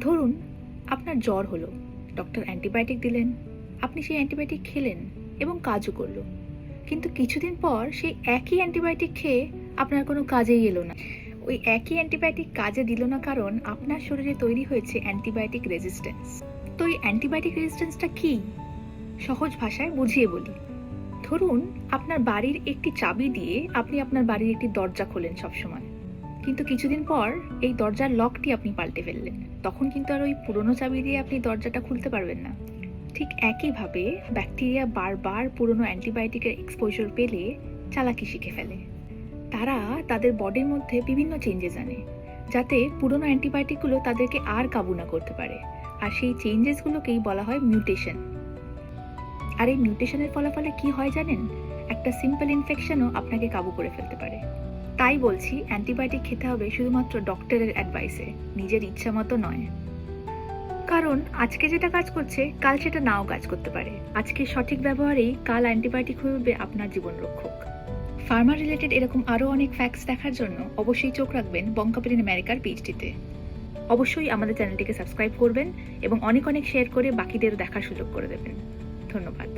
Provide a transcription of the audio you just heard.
ধরুন, আপনার জ্বর হলো ডক্টর অ্যান্টিবায়োটিক দিলেন, আপনি সেই অ্যান্টিবায়োটিক খেলেন এবং কাজও করল। কিন্তু কিছুদিন পর সেই একই অ্যান্টিবায়োটিক খেয়ে আপনার কোনো কাজেই এলো না। ওই একই অ্যান্টিবায়োটিক কাজে দিল না কারণ আপনার শরীরে তৈরি হয়েছে অ্যান্টিবায়োটিক রেজিস্ট্যান্স তো এই অ্যান্টিবায়োটিক রেজিস্ট্যান্সটা কী? সহজ ভাষায় বুঝিয়ে বলি। ধরুন, আপনার বাড়ির একটি চাবি দিয়ে আপনি আপনার বাড়ির একটি দরজা খোলেন সবসময়। কিন্তু কিছুদিন পর এই দরজার লকটি আপনি পাল্টে ফেললেন। তখন কিন্তু আর ওই পুরনো চাবি দিয়ে আপনি দরজাটা খুলতে পারবেন না। ঠিক একইভাবে ব্যাকটেরিয়া বারবার পুরনো অ্যান্টিবায়োটিকের এক্সপোজার পেলে চালাকি শিখে ফেলে। তারা তাদের বডির মধ্যে বিভিন্ন চেঞ্জেস আনে, যাতে পুরনো অ্যান্টিবায়োটিকগুলো তাদেরকে আর কাবু না করতে পারে। আর সেই চেঞ্জেসগুলোকেই বলা হয় মিউটেশন আর এই মিউটেশনের ফলাফলে কি হয় জানেন? একটা সিম্পল ইনফেকশনও আপনাকে কাবু করে ফেলতে পারে। তাই বলছি, অ্যান্টিবায়োটিক খেতে হবে শুধুমাত্র ডক্টরের অ্যাডভাইসে নিজের ইচ্ছা মতো নয়। কারণ আজকে যেটা কাজ করছে, কাল সেটা নাও কাজ করতে পারে। আজকে সঠিক ব্যবহারেই কাল অ্যান্টিবায়োটিক হয়ে উঠবে আপনার জীবন রক্ষক। ফার্মা রিলেটেড এরকম আরও অনেক ফ্যাক্টস দেখার জন্য অবশ্যই চোখ রাখবেন বঙ্কাপেরিন আমেরিকার পিএইচডিতে অবশ্যই আমাদের চ্যানেলটিকে সাবস্ক্রাইব করবেন এবং অনেক অনেক শেয়ার করে বাকিদেরও দেখার সুযোগ করে দেবেন। ধন্যবাদ।